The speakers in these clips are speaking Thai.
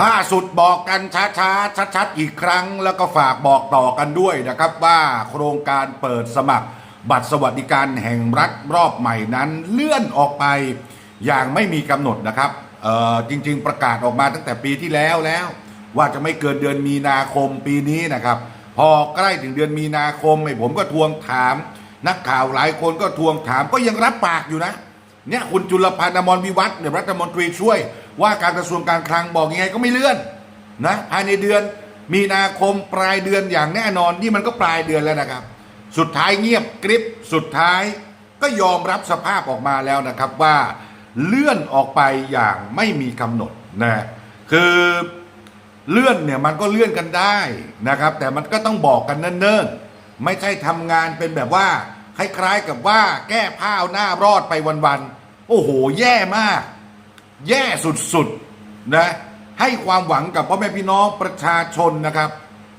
ล่าสุดบอกกันช้าๆชัดๆอีกครั้ง แล้วก็ฝากบอกต่อกันด้วยนะครับว่าโครงการเปิดสมัคร บัตรสวัสดิการแห่งรัฐรอบใหม่นั้น เลื่อนออกไปอย่างไม่มีกำหนดนะครับจริง ๆ ประกาศออกมาตั้งแต่ปีที่แล้วแล้ว ว่าจะไม่เกินเดือนมีนาคมปีนี้นะครับ พอใกล้ถึงเดือนมีนาคมไอ้ผมก็ทวงถาม นักข่าวหลายคนก็ทวงถามก็ยังรับปากอยู่นะเนี่ยคุณจุลพันธ์อมรวิวัฒน์เนี่ยรัฐมนตรีช่วย ว่าการกระทรวงการคลังบอกยังไงก็ไม่เลื่อนนะภายในเดือนมีนาคมปลายเดือนอย่างแน่นอนนี่มันก็ปลายเดือนแล้วนะครับ สุดท้ายเงียบกริบสุดท้ายก็ยอมรับสภาพออกมาแล้วนะครับว่าเลื่อนออกไปอย่างไม่มีกำหนดนะคือเลื่อนเนี่ยมันก็เลื่อนกันได้นะครับ แต่มันก็ต้องบอกกันเนิ่นๆ ไม่ใช่ทำงานเป็นแบบว่า คล้ายๆกับว่าแก้ผ้าเอาหน้ารอดไปวันๆโอ้โห แย่มาก แย่สุดๆนะให้ความหวังกับพ่อแม่พี่น้องประชาชนนะครับ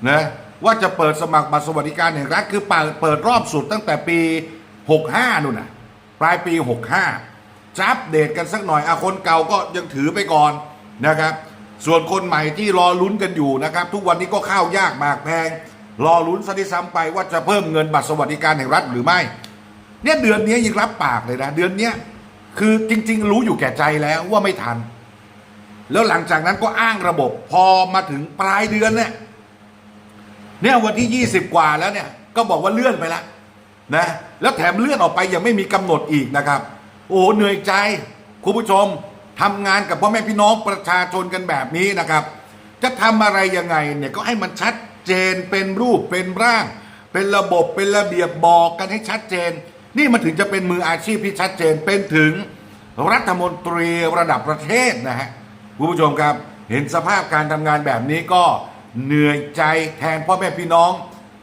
นะว่าจะเปิดสมัครบัตรสวัสดิการแห่งรัฐคือเปิดเปิดรอบสุดตั้งแต่ปี 65นู่นนะปลายปี 65จะอัปเดตกันสักหน่อยอาคนเก่าก็ยังถือไปก่อนนะครับ ส่วนคนใหม่ที่รอลุ้นกันอยู่นะครับ ทุกวันนี้ก็ข้าวยากมากแพง รอลุ้นซะที่ซ้ำไปว่าจะเพิ่มเงินบัตรสวัสดิการแห่งรัฐหรือไม่ เนี่ยเดือนนี้ยังรับปากเลยนะ เดือนเนี้ย คือจริง ๆ รู้อยู่แก่ใจแล้วว่าไม่ทัน แล้วหลังจากนั้นก็อ้างระบบพอมาถึงปลายเดือนเนี่ยเนี่ยวันที่ 20 กว่าแล้วเนี่ย ก็บอกว่าเลื่อนไปแล้วนะแล้วแถมเลื่อนออกไปยังไม่มีกำหนดอีกนะครับ โอ้เหนื่อยใจคุณผู้ชมทำงานกับพ่อแม่พี่น้องประชาชนกันแบบนี้นะครับ จะทำอะไรยังไงเนี่ยก็ให้มันชัดเจนเป็นรูปเป็นร่าง เป็นระบบเป็นระเบียบบอกกันให้ชัดเจน นี่มันถึงจะเป็นมืออาชีพที่ชัดเจนเป็นถึงรัฐมนตรีระดับประเทศนะฮะคุณผู้ชมครับเห็นสภาพการทำงานแบบนี้ก็เหนื่อยใจแทนพ่อแม่พี่น้อง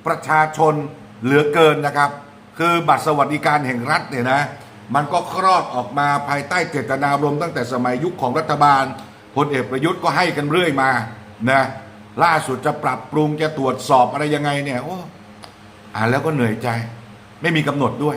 ประชาชนเหลือเกินนะครับ คือบัตรสวัสดิการแห่งรัฐเนี่ยนะมันก็คลอดออกมาภายใต้เจตนารมณ์ตั้งแต่สมัยยุคของรัฐบาลพลเอกประยุทธ์ก็ให้กันเรื่อยมานะล่าสุดจะปรับปรุงจะตรวจสอบอะไรยังไงเนี่ยโอ้อ่านแล้วก็เหนื่อยใจ ไม่มีกำหนดด้วย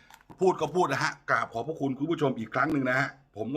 พูดก็พูดนะฮะกราบขอบพระคุณคุณผู้ชมอีกครั้งหนึ่งนะฮะ